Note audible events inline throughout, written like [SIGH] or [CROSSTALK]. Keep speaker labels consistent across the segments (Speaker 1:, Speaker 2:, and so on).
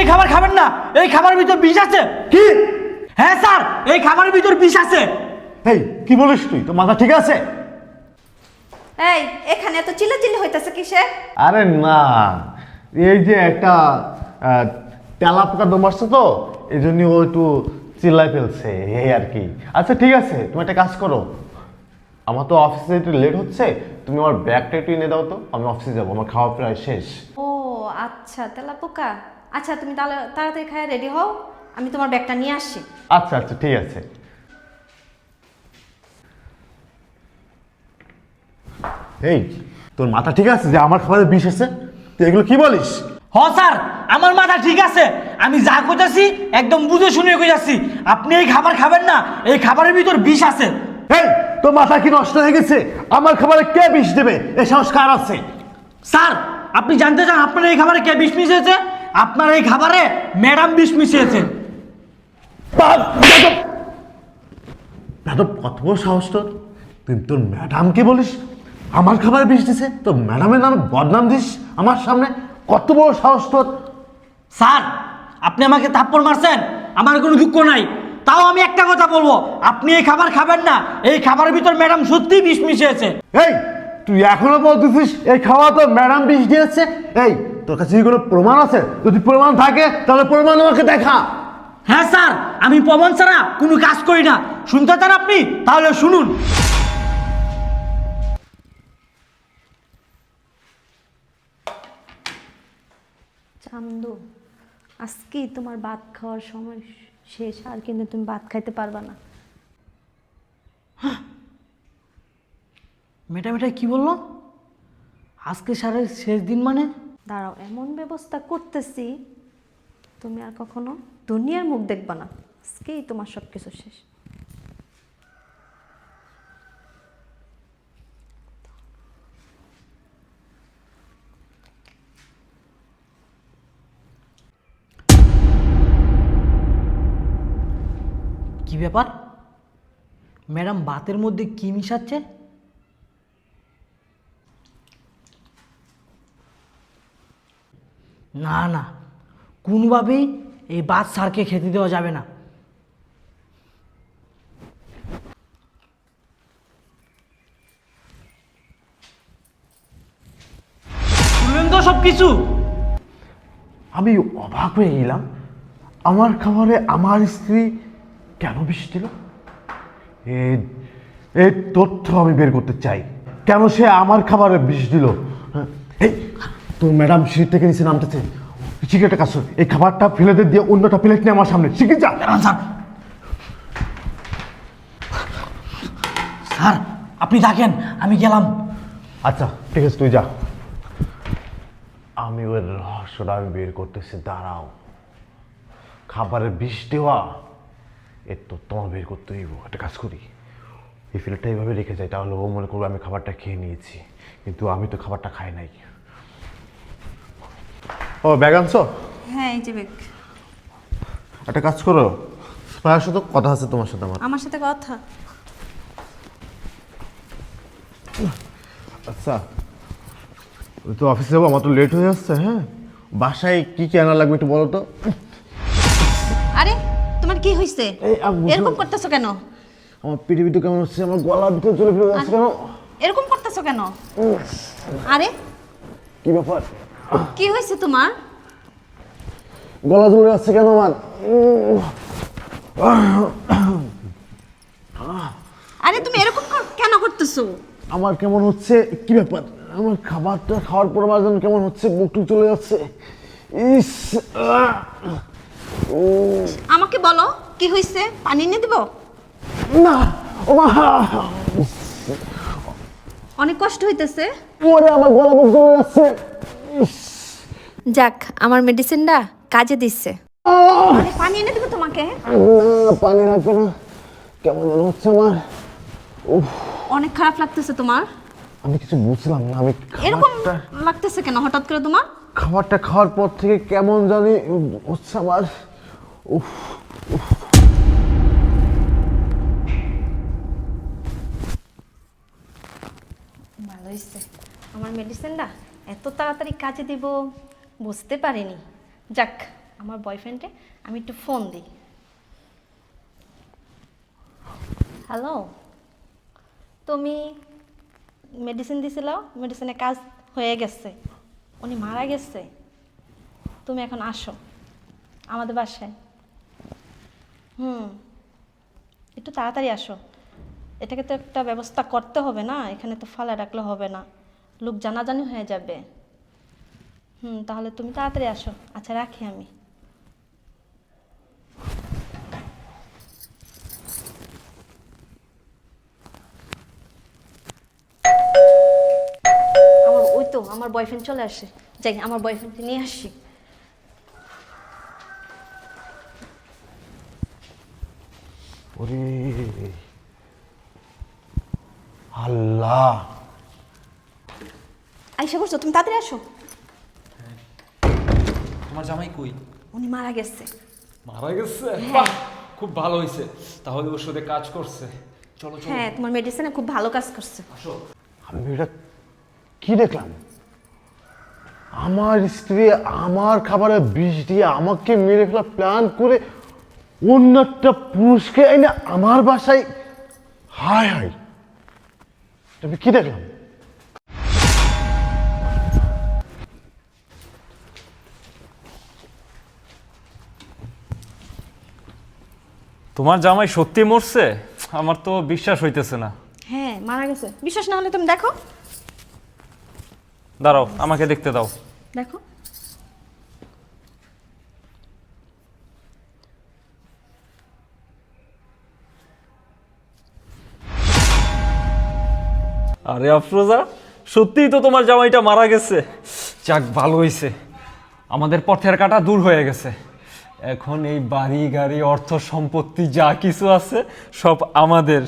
Speaker 1: এই খাবার খাবেন না। এই খাবারের ভিতর বিষ আছে।
Speaker 2: কি?
Speaker 1: হ্যাঁ স্যার এই খাবারের ভিতর বিষ আছে।
Speaker 2: এই কি বলিস তুই? তো মাথা ঠিক আছে?
Speaker 3: এই এখানে এত চিল্লাচিল্লি হইতাছে কিসে
Speaker 2: আরে না এই যে একটা আহ, তেলা পোকা দম আসছে তো এই জন্য ও একটু চিল্লাই ফেলছে এই আর কি। আচ্ছা ঠিক আছে তুমি একটা কাজ করো। আমার তো অফিসে একটু লেট হচ্ছে তুমি আমার ব্যাগটা একটু এনে দাও তো আমি অফিসে যাব আমার খাওয়া প্রায় শেষ।
Speaker 3: ও আচ্ছা তেলা পোকা। আচ্ছা তুমি তাহলে তাড়াতাড়ি খায় রেডি হও আমি তোমার ব্যাগটা নিয়ে আসছি।
Speaker 2: আচ্ছা আচ্ছা ঠিক আছে। এই তোর মাথা ঠিক আছে যে আমার খাবারে বিষ আছে? তুই এগুলো কি বলিস?
Speaker 1: হ স্যার আমার মাথা ঠিক আছে। আমি যা কইতাছি একদম বুঝে শুনে কইতাছি। আপনি এই খাবার খাবেন না এই খাবারের ভিতর বিষ আছে।
Speaker 2: এই তোর মাথা কি নষ্ট হয়ে গেছে? আমার খাবারে কে বিষ দেবে? এ সংস্কার আছে।
Speaker 1: স্যার আপনি জানতে চান আপনার এই খাবারে কে বিষ মিশিয়েছে? আপনার এই খাবারে ম্যাডাম বিষ মিশিয়েছে
Speaker 2: ম্যাডাম কত বড় সাহস তোর। তুই তোর ম্যাডামকে বলিস আমার খাবারে বিষ দিছে তোর ম্যাডামের নামে বদনাম দিস আমার সামনে। কত বড় সাহস তোর।
Speaker 1: স্যার আপনি আমাকে থাপ্পড় মারছেন আমার কোনো দুঃখ নাই। তাও আমি একটা কথা বলব আপনি এই খাবার খাবেন না এই খাবারের ভিতর ম্যাডাম সত্যিই বিষ মিশিয়েছে।
Speaker 2: এই তুই এখনও বলতেছিস এই খাওয়া তো ম্যাডাম বিষ দিয়েছে? এই তোর কাছে কি কোনো প্রমাণ আছে? যদি প্রমাণ থাকে তাহলে প্রমাণ আমাকে দেখা।
Speaker 1: হ্যাঁ স্যার আমি প্রমাণ ছাড়া কোনো কাজ করি না। শুনতে চান আপনি? তাহলে শুনুন।
Speaker 3: চান্দু আজকেই তোমার ভাত খাওয়ার সময় শেষ আর কিন্তু তুমি ভাত খাইতে পারবা না।
Speaker 1: মেটা মেটা কি বলল? আজকে স্যারের শেষ দিন মানে?
Speaker 3: দাঁড়াও, এমন ব্যবস্থা করতেছি, তুমি আর কখনো দুনিয়ার মুখ দেখবা না। আজকেই তোমার সব কিছু শেষ।
Speaker 1: কি ব্যাপার? ম্যাডাম, বাতের মধ্যে কি মিশাচ্ছে? না না। কোনোভাবেই এই ভাত স্যারকে খেতে দেওয়া যাবে না। তো সব কিছু
Speaker 2: আমি অবাক হয়ে গেলাম। আমার খাবারে আমার স্ত্রী কেন বিষ দিল? এ- এই তথ্য আমি বের করতে চাই। কেন সে আমার খাবারে বিষ দিল? হ্যাঁ, এই তোর ম্যাডাম সিট থেকে নিচে নামতেছে। শিখে কাজ এই খাবারটা ফেলে দিয়ে অন্যটা প্লেট নিয়ে আমার সামনে। শিখে যা।
Speaker 1: স্যার। স্যার আপনি থাকেন আমি গেলাম।
Speaker 2: আচ্ছা ঠিক আছে তুই যা। আমি ওর রহস্যটা আমি বের করতেছি দাঁড়াও। খাবারের বিষ দেওয়া এর তো তোমার বের করতে হইব। একটা কাজ করি। এই ফিল্ডটা এইভাবে রেখে যাই তাহলে ও মনে করবে আমি খাবারটা খেয়ে নিয়েছি। কিন্তু আমি তো খাবারটা খাই নাই। ও ব্যাগ আনছো?
Speaker 3: হ্যাঁ এই যে বেগ
Speaker 2: একটা কাজ করো। স্পায়ার সাথে কথা আছে তোমার সাথে আমার।
Speaker 3: আমার সাথে কথা?
Speaker 2: আচ্ছা। তো অফিসে যাব আমার তো লেট হয়ে যাচ্ছে হ্যাঁ? বাসায় কি কি আনা লাগবে একটু বলো তো।
Speaker 3: আরে তোমার কি হয়েছে। এরকম করতেছো কেন?
Speaker 2: আমার পিঠে পিঠে কেমন হচ্ছে আমার গলার ভিতরে চলে ফিরে যাচ্ছে কেন?
Speaker 3: এরকম করতেছো কেন? আরে?
Speaker 2: কি ব্যাপার?
Speaker 3: কি হয়েছে তোমার?
Speaker 2: গলা চলে যাচ্ছে কেন আমার?
Speaker 3: আরে তুমি এরকম কেন করতেছো?
Speaker 2: আমার কেমন হচ্ছে? কি ব্যাপার? আমার খাবারটা খাওয়ার পর আমার যেন কেমন হচ্ছে? মুখটুক চলে যাচ্ছে। ইস!
Speaker 3: আমাকে বলো কি হয়েছে? পানি নিয়ে দিব?
Speaker 2: না ও মা।
Speaker 3: অনেক কষ্ট হইতেছে।
Speaker 2: ওরে আমার গলা মুখ চলে যাচ্ছে।
Speaker 3: যাক আমার মেডিসিনটা কাজে দিচ্ছে। পানি এনে দিব তোমাকে
Speaker 2: না পানি লাগবে না। কেমন যেন হচ্ছে আমার?
Speaker 3: অনেক খারাপ লাগতেছে তোমার।
Speaker 2: আমি কিছু বুঝলাম না আমি
Speaker 3: এরকম লাগতেছে কেন হঠাৎ করে তোমার?
Speaker 2: খাবারটা খাওয়ার পর থেকে কেমন জানি হচ্ছে আমার। উফ
Speaker 3: ভালো হয়েছে। আমার মেডিসিনটা এত তাড়াতাড়ি কাজে দিব? বুঝতে পারিনি। যাক, আমার বয়ফ্রেন্ডে আমি একটু ফোন দিই। হ্যালো তুমি মেডিসিন দিছিল মেডিসিনে কাজ হয়ে গেছে। উনি মারা গেছে। তুমি এখন আসো। আমাদের বাসায়। হুম। একটু তাড়াতাড়ি আসো। এটাকে তো একটা ব্যবস্থা করতে হবে না? এখানে তো ফালা রাখলে হবে না। লোক জানাজানি হয়ে যাবে। হুম, তাহলে তুমি তাড়াতাড়ি আসো। আচ্ছা রাখি আমি। আমার, ওই তো, আমার বয়ফ্রেন্ড চলে আসে। যাই, আমার বয়ফ্রেন্ডকে নিয়ে আসি।
Speaker 2: ওরে
Speaker 3: আইসা করছ তুমি তাড়াতাড়ি আসো।
Speaker 4: তোমার জামাই কই?
Speaker 3: উনি মারা গেছে।
Speaker 4: মারা গেছে? বাহ, খুব ভালো হয়েছে তাহলে ওষুধে কাজ করছে। চলো চলো।
Speaker 3: হ্যাঁ তোমার মেডিসিনে খুব ভালো কাজ করছে।
Speaker 4: আসো।
Speaker 2: আমি এটা কি দেখলাম? আমার স্ত্রী আমার খাবারে বিষ দিয়ে আমাকে মেরে ফেলা প্ল্যান করে অন্য একটা পুরুষকে এনে আমার বাসায় হায় হায়। আমি কি দেখলাম?
Speaker 4: তোমার জামাই সত্যি মরছে? আমার তো বিশ্বাস হইতেছে না।
Speaker 3: হ্যাঁ মারা গেছে। বিশ্বাস না হলে তুমি দেখো।
Speaker 4: দাঁড়াও আমাকে দেখতে দাও।
Speaker 3: দেখো।
Speaker 4: আরে আফরোজা সত্যিই তো তোমার জামাইটা মারা গেছে। যাক ভালো হয়েছে আমাদের পথের কাটা দূর হয়ে গেছে। এখন এই বাড়ি গাড়ি অর্থ সম্পত্তি যা কিছু আছে সব আমাদের।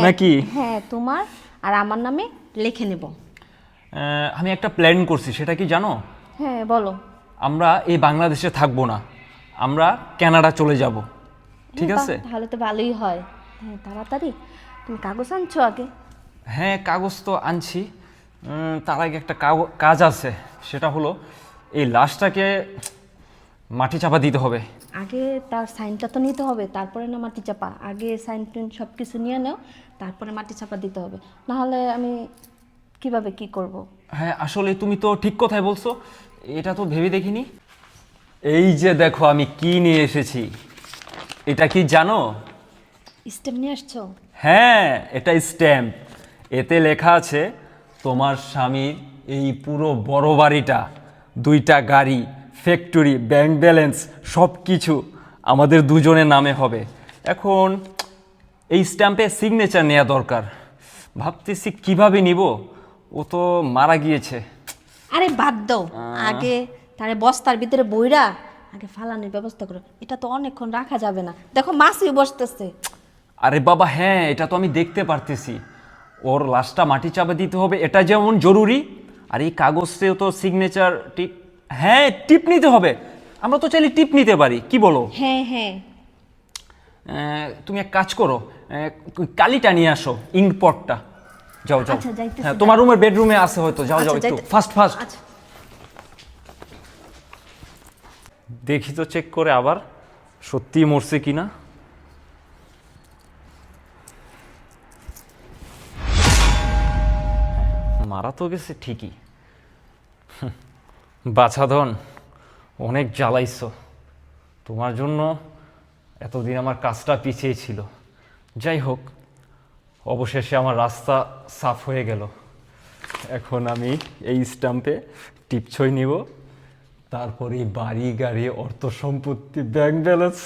Speaker 4: নাকি?
Speaker 3: হ্যাঁ তোমার আর আমার নামে লিখে নেব।
Speaker 4: আহ, আমি একটা প্ল্যান করছি সেটা কি জানো?
Speaker 3: হ্যাঁ বলো।
Speaker 4: আমরা এই বাংলাদেশে থাকব না। আমরা কানাডা চলে যাব। ঠিক
Speaker 3: বাহ,
Speaker 4: আছে?
Speaker 3: তাহলে তো ভালোই হয়। হ্যাঁ তাড়াতাড়ি। তুমি কাগজ আনছো আগে?
Speaker 4: হ্যাঁ কাগজ তো আনছি। উম, তার আগে একটা কাগ- কাজ আছে সেটা হলো এই লাশটাকে মাটি চাপা দিতে হবে।
Speaker 3: আগে তার সাইনটা তো নিতে হবে তারপরে না মাটি চাপা। আগে সাইন টিন সব কিছু নিয়ে নাও তারপরে মাটি চাপা দিতে হবে। নাহলে আমি কীভাবে কি করব।
Speaker 4: হ্যাঁ আসলে তুমি তো ঠিক কথাই বলছো এটা তো ভেবে দেখিনি। এই যে দেখো আমি কি নিয়ে এসেছি এটা কি জানো?
Speaker 3: স্ট্যাম্প নিয়ে আসছো?
Speaker 4: হ্যাঁ এটা স্ট্যাম্প। এতে লেখা আছে তোমার স্বামীর এই পুরো বড় বাড়িটা দুইটা গাড়ি ফ্যাক্টরি ব্যাংক ব্যালেন্স সব কিছু আমাদের দুজনের নামে হবে। এখন এই স্ট্যাম্পে সিগনেচার নেওয়া দরকার। ভাবতেছি কীভাবে নিব? ও তো মারা গিয়েছে।
Speaker 3: আরে বাদ দাও। আগে তারে বস্তার ভিতরে বইরা আগে ফালানোর ব্যবস্থা করো। এটা তো অনেকক্ষণ রাখা যাবে না। দেখো মাছই বসতেছে।
Speaker 4: আরে বাবা হ্যাঁ এটা তো আমি দেখতে পারতেছি। ওর লাশটা মাটি চাপা দিতে হবে এটা যেমন জরুরি। আর এই কাগজেও তো সিগনেচার টিপ হ্যাঁ টিপ নিতে হবে। আমরা তো চাইলে টিপ নিতে পারি কি বলো?
Speaker 3: হ্যাঁ হ্যাঁ।
Speaker 4: তুমি এক কাজ করো আহ, কালিটা নিয়ে আসো ইঙ্কপটটা যাও যাও।
Speaker 3: আচ্ছা, যাইতেছি,
Speaker 4: হ্যাঁ তোমার রুমের বেডরুমে আছে হয়তো যাও যাও
Speaker 3: আচ্ছা,
Speaker 4: একটু।
Speaker 3: যাইতে-
Speaker 4: ফাস্ট ফাস্ট
Speaker 3: আচ্ছা।
Speaker 4: দেখি তো চেক করে আবার সত্যি মরছে কিনা। মারা তো গেছে ঠিকই। হুঁ, বাছাধন অনেক জ্বালাইছ। তোমার জন্য এতদিন আমার কাজটা পিছিয়ে ছিল। যাই হোক, অবশেষে আমার রাস্তা সাফ হয়ে গেল। এখন আমি এই স্টাম্পে টিপছই নিব। তারপরে বাড়ি, গাড়ি, অর্থ সম্পত্তি ব্যাংক ব্যালেন্স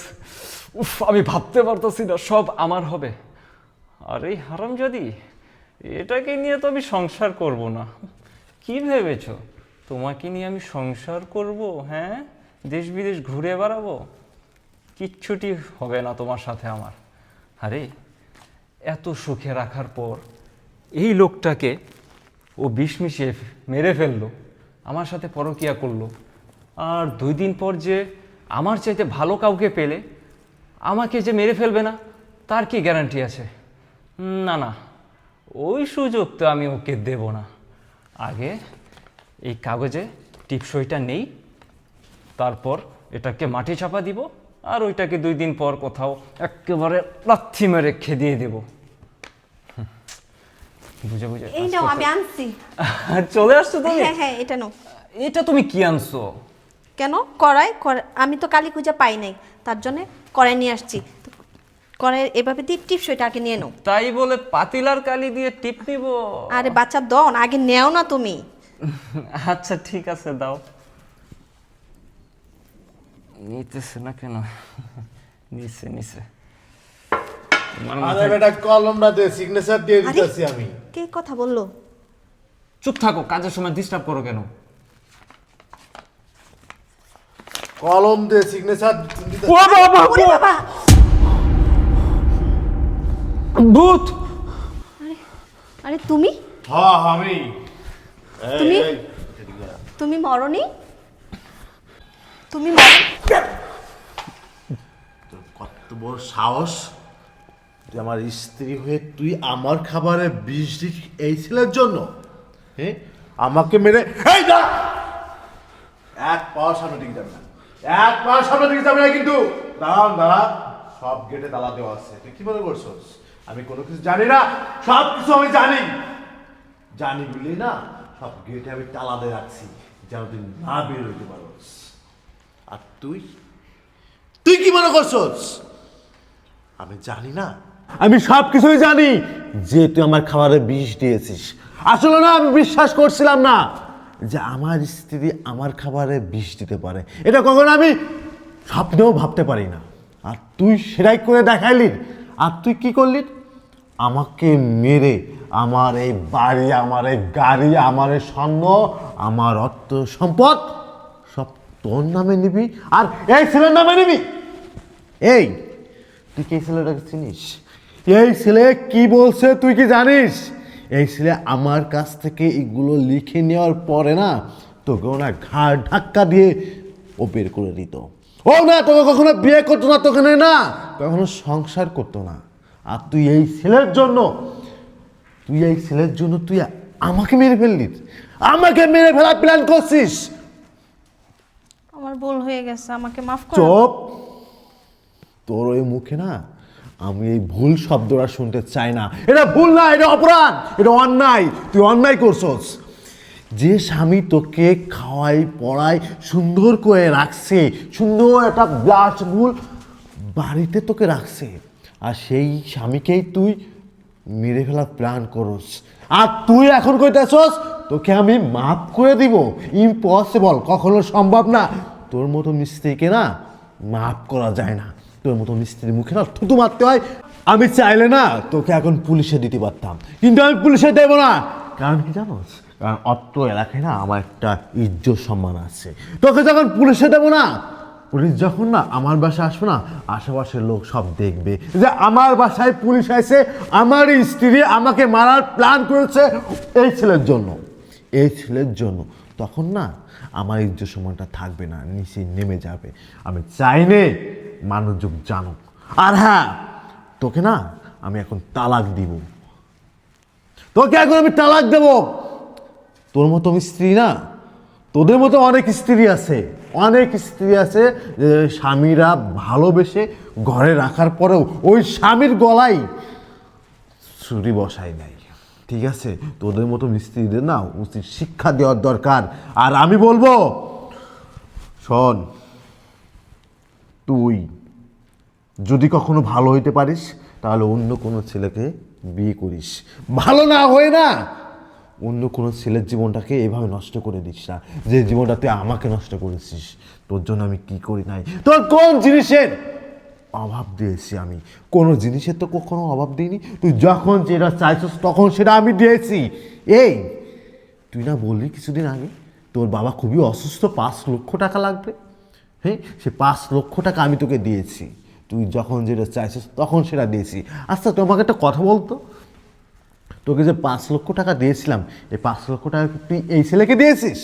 Speaker 4: উফ, আমি ভাবতে পারতেছি না, সব আমার হবে। আর এই হারাম যদি এটাকে নিয়ে তো আমি সংসার করব না। কি ভেবেছ? তোমাকে নিয়ে আমি সংসার করব হ্যাঁ? দেশ বিদেশ ঘুরে বেড়াবো? কিচ্ছুটি হবে না তোমার সাথে আমার। আরে, এত সুখে রাখার পর এই লোকটাকে ও বিষ মিশিয়ে মেরে ফেলল, আমার সাথে পরকিয়া করল। আর দুই দিন পর যে আমার চাইতে ভালো কাউকে পেলে, আমাকে যে মেরে ফেলবে না, তার কি গ্যারান্টি আছে? না না, ওই সুযোগ তো আমি ওকে দেব না। আগে এই কাগজে টিপসইটা নেই। তারপর এটাকে মাটি চাপা দিব আর ওইটাকে দুই দিন পর কোথাও একেবারে লাথি মেরে খেদিয়ে দেব। বুঝে বুঝে
Speaker 3: এই নাও আমি আনছি। [LAUGHS]
Speaker 4: চলে আসছো তুমি?
Speaker 3: হ্যাঁ হ্যাঁ এটা নাও।
Speaker 4: এটা তুমি কি আনছো?
Speaker 3: কেন? কড়াই আমি তো কালী পূজা পাই নাই। তার জন্য কড়াই নিয়ে আসছি। কড়াই এভাবে দিয়ে ওইটা আগে নিয়ে নাও।
Speaker 4: তাই বলে পাতিলার কালি দিয়ে টিপ নিব।
Speaker 3: আরে বাচ্চা দন আগে নেও না তুমি।
Speaker 4: আচ্ছা ঠিক আছে দাও। নিতেছে না কেন? নিছে নিছে।
Speaker 2: আরে বেটা কলমটা দে সিগনেচার দিয়ে দিতেছি আমি।
Speaker 3: কে কথা বলল?
Speaker 4: চুপ থাকো কাজের সময় ডিস্টার্ব করো কেন?
Speaker 2: কলম দে সিগনেচার
Speaker 4: ও বাবা
Speaker 3: ওরে বাবা।
Speaker 4: ভূত!
Speaker 3: আরে তুমি?
Speaker 2: হ্যাঁ আমি।
Speaker 3: তুমি? তুমি মরনি? তুমি
Speaker 2: কত বড় সাহস তুই আমার স্ত্রী হয়ে তুই আমার খাবারে বিষ দিস এই ছেলের জন্য? হ্যাঁ আমাকে মেরে এই না এক পাওয়ার সামনে দিকে যাবে না। এক পাওয়ার সামনে দিকে যাবে না কিন্তু। দাঁড়ান দাঁড়া সব গেটে তালা দেওয়া আছে। তুই কি মনে করছস? আমি কোনো কিছু জানি না। সব কিছু আমি জানি। জানি বলি না। সব গেটে আমি তালা দিয়ে রাখছি, যেন তুই না বের হইতে পারস আর তুই? তুই কি মনে করছস? আমি জানি না। আমি সব কিছুই জানি, যে তুই আমার খাবারে বিষ দিয়েছিস। আসলে না, আমি বিশ্বাস করছিলাম না যে আমার স্ত্রী আমার খাবারে বিষ দিতে পারে। এটা কখনো আমি স্বপ্নেও ভাবতে পারি না। আর তুই সেটাই করে দেখাইলি। আর তুই কি করলি? আমাকে মেরে, আমার এই বাড়ি, আমার এই গাড়ি, আমার এই স্বর্ণ, আমার অর্থ সম্পদ সব তোর নামে নিবি আর এই ছেলের নামে নিবি। এই, তুই কি ছেলেটাকে চিনিস? এই ছেলে কি বলছে তুই কি জানিস? এই ছেলে আমার কাছ থেকে এগুলো লিখে নেওয়ার পরে না তোকে না ঘাড় ধাক্কা দিয়ে ও বের করে দিত। ও না, তোকে কখনো বিয়ে করতো না, তোকে না, কখনো সংসার করতো না। আর তুই এই ছেলের জন্য তুই এই ছেলের জন্য তুই আমাকে মেরে ফেললি। আমাকে মেরে ফেলার প্ল্যান করছিস।
Speaker 3: আমার ভুল হয়ে গেছে আমাকে মাফ করো।
Speaker 2: চপ। তোর ওই মুখে না আমি এই ভুল শব্দটা শুনতে চাই না। এটা ভুল না এটা অপরাধ এটা অন্যায়। তুই অন্যায় করছস। যে স্বামী তোকে খাওয়াই পড়াই সুন্দর করে রাখছে সুন্দর একটা ব্লাস ভুল বাড়িতে তোকে রাখছে আর সেই স্বামীকেই তুই মেরে ফেলার প্ল্যান করস। আর তুই এখন কইতেছস, তোকে আমি মাফ করে দিব। ইম্পসিবল কখনো সম্ভব না। তোর মতো মিস্ত্রিকে না মাফ করা যায় না। তোর মতো মিস্ত্রির মুখে না থুতু মারতে হয়। আমি চাইলে না তোকে এখন পুলিশে দিতে পারতাম। কিন্তু আমি পুলিশে দেবো না। কারণ কি জানোস? কারণ অত্র এলাকায় না আমার একটা ইজ্জত সম্মান আছে। তোকে যখন পুলিশে দেবো না পুলিশ যখন না আমার বাসায় আসবে না, আশেপাশের লোক সব দেখবে যে আমার বাসায় পুলিশ আসে আমার স্ত্রী আমাকে মারার প্ল্যান করেছে এই ছেলের জন্য। এই ছেলের জন্য। তখন না আমার ইজ্জত সম্মানটা থাকবে না, নিচে নেমে যাবে। আমি চাই নে, মানুষজন জানুক। আর হ্যাঁ তোকে না আমি এখন তালাক দিব। তোকে এখন আমি তালাক দেব। তোর মতো আমি স্ত্রী না তোদের মতো অনেক স্ত্রী আছে, অনেক স্ত্রী আছে স্বামীরা ভালোবেসে ঘরে রাখার পরেও ওই স্বামীর গলায় ছুরি বসাই নাই। ঠিক আছে? তোদের মতো মিস্ত্রিদের না উচিত শিক্ষা দেওয়ার দরকার। আর আমি বলব, শোন, তুই যদি কখনো ভালো হইতে পারিস, তাহলে অন্য কোনো ছেলেকে বিয়ে করিস। ভালো না হয়ে না অন্য কোনো ছেলের জীবনটাকে এভাবে নষ্ট করে দিস না। যে জীবনটা তুই আমাকে নষ্ট করেছিস, তোর জন্য আমি কি করি নাই? তোর কোন জিনিসের অভাব দিয়েছি আমি? কোনো জিনিসের তো কখনো অভাব দিইনি। তুই যখন যেটা চাইছিস, তখন সেটা আমি দিয়েছি। এই, তুই না বললি কিছুদিন আগে, তোর বাবা খুবই অসুস্থ, পাঁচ লক্ষ টাকা লাগবে। হ্যাঁ সে পাঁচ লক্ষ টাকা আমি তোকে দিয়েছি। তুই যখন যেটা চাইছিস, তখন সেটা দিয়েছি। আচ্ছা তোমাকে একটা কথা বলতো? তোকে যে পাঁচ লক্ষ টাকা দিয়েছিলাম, এই পাঁচ লক্ষ টাকা তুই এই ছেলেকে দিয়েছিস?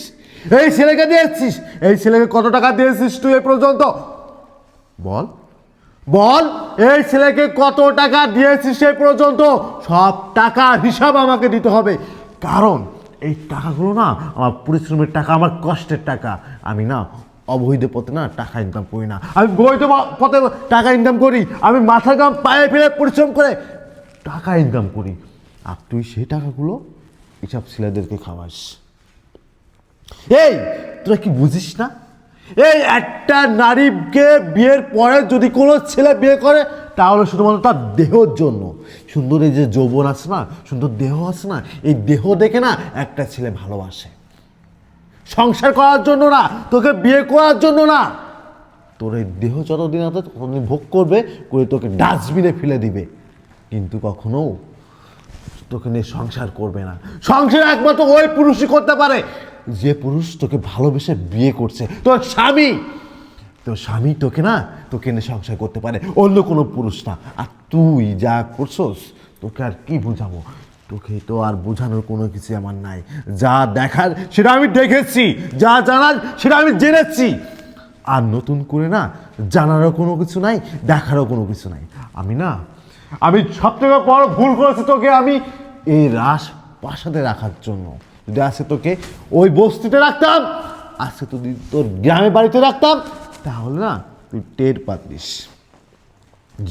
Speaker 2: এই ছেলেকে দিয়েছিস? এই ছেলেকে কত টাকা দিয়েছিস তুই এ পর্যন্ত? বল। বল, এই ছেলেকে কত টাকা দিয়েছিস সে পর্যন্ত? সব টাকার হিসাব আমাকে দিতে হবে। কারণ এই টাকাগুলো না, আমার পরিশ্রমের টাকা, আমার কষ্টের টাকা। আমি না অবৈধ পথে না টাকা ইনকাম করি না। আমি বৈধ পথে টাকা ইনকাম করি। আমি মাথা কাম পায়ে ফেলে পরিশ্রম করে টাকা ইনকাম করি। আর তুই সেই টাকাগুলো এসব ছেলেদেরকে খাওয়াস। এই, তোরা কি বুঝিস না? এই একটা নারীকে বিয়ের পরে যদি কোনো ছেলে বিয়ে করে, তাহলে শুধুমাত্র তার দেহর জন্য। সুন্দর এই যে যৌবন আছে না, সুন্দর দেহ আছে না, এই দেহ দেখে না একটা ছেলে ভালোবাসে। সংসার করার জন্য না, তোকে বিয়ে করার জন্য না। তোর এই দেহ যতদিন আছে, ততদিন ভোগ করবে, করে তোকে ডাস্টবিনে ফেলে দিবে। কিন্তু কখনো তোকে নিয়ে সংসার করবে না। সংসার একমাত্র ওই পুরুষই করতে পারে। যে পুরুষ তোকে ভালোবেসে বিয়ে করছে, তোর স্বামী। তোর স্বামী তোকে না, তোকে নিয়ে সংসার করতে পারে। অন্য কোনো পুরুষ না। আর তুই যা করছস, তোকে আর কি বোঝাবো? তোকে তো আর বোঝানোর কোনো কিছু আমার নাই। যা দেখার সেটা আমি দেখেছি, যা জানার সেটা আমি জেনেছি। আর নতুন করে না, জানারও কোনো কিছু নাই, দেখারও কোনো কিছু নাই। আমি না আমি সব থেকে বড় ভুল করেছি তোকে আমি এই রাস প্রাসাদে রাখার জন্য। যদি আজকে তোকে ওই বস্তিতে রাখতাম, আজকে যদি তোর গ্রামে বাড়িতে রাখতাম, তাহলে না তুই টের পাতিস।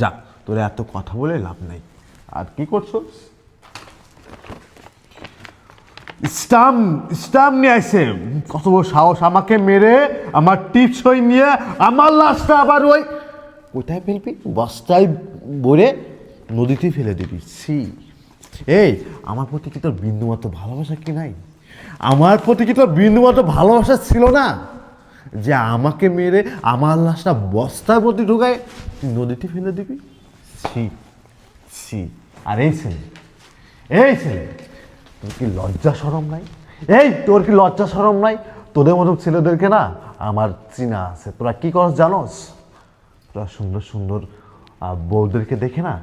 Speaker 2: যা, তোর এত কথা বলে লাভ নাই। আর কি করছ? স্টাম স্টাম নিয়ে আসে কত বড় সাহস আমাকে মেরে, আমার টিপসই নিয়ে, আমার লাশটা আবার ওই কোথায় ফেলবি? বস্তায় ভরে নদীতে ফেলে দিবি। সি এই, আমার প্রতি কি তোর বিন্দুমাত্র ভালোবাসা কি নাই? আমার প্রতি কি তোর বিন্দুমাত্র ভালোবাসা ছিল না? যে আমাকে মেরে আমার লাশটা বস্তার প্রতি ঢুকায় তুই নদীতে ফেলে দিবি? সি সি আর এই ছেলে এই ছেলে, তোর কি লজ্জা সরম নাই? এই, তোর কি লজ্জা সরম নাই? তোদের মতো ছেলেদেরকে না আমার চিনা আছে। তোরা কি করস জানোস? তোরা সুন্দর সুন্দর বউদেরকে দেখে না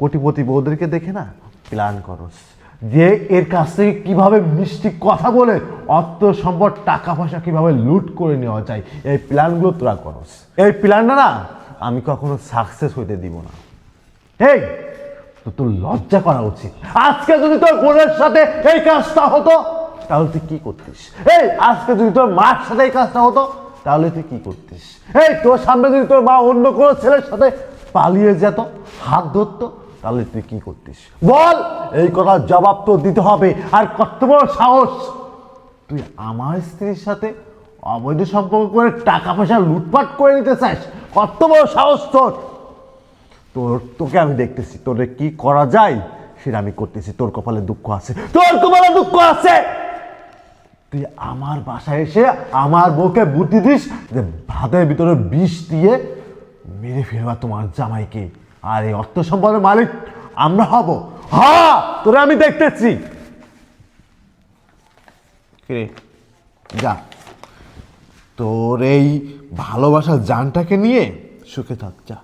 Speaker 2: কোটিপতি বউদেরকে দেখে না? প্ল্যান করস যে এর কাছ থেকে কীভাবে মিষ্টি কথা বলে, অর্থ, সম্পদ, টাকা পয়সা কীভাবে লুট করে নেওয়া যায়, এই প্ল্যানগুলো তোরা করস এই প্ল্যানটা না, আমি কখনো সাকসেস হইতে দিব না। এই তো তোর লজ্জা করা উচিত। আজকে যদি তোর বোনের সাথে এই কাজটা হতো, তাহলে তুই কি করতিস? এই আজকে যদি তোর মার সাথে এই কাজটা হতো, তাহলে তুই কি করতিস? এই তোর সামনে যদি তোর মা অন্য কোনো ছেলের সাথে পালিয়ে যেত, হাত ধরতো তাহলে তুই কি করতিস? বল, এই কথার জবাব তো দিতে হবে। আর কত বড় সাহস? তুই আমার স্ত্রীর সাথে অবৈধ সম্পর্ক করে টাকা পয়সা লুটপাট করে নিতে চাস? কত বড় সাহস তোর? তোর, তোকে আমি দেখতেছি। তোরে কি করা যায় সেটা আমি করতেছি। তোর কপালে দুঃখ আছে। তোর কপালে দুঃখ আছে! তুই আমার বাসায় এসে আমার বউকে বুদ্ধি দিস যে ভাতের ভিতরে বিষ দিয়ে মেরে ফেলবা তোমার জামাইকে। আর এই অর্থ সম্পদের মালিক আমরা হব। হ্যাঁ তোরে আমি দেখতেছি। যা। তোর এই ভালোবাসার জানটাকে নিয়ে সুখে থাক যা।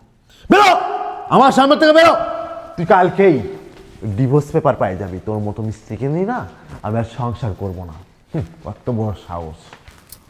Speaker 2: বেরো! আমার সামনে থেকে বেরো! তুই কালকেই ডিভোর্স পেপার পাই যাবি। তোর মতো মিস্ত্রিকে নিয়ে না আমি আর সংসার করব না। হুঁ, কত বড় সাহস।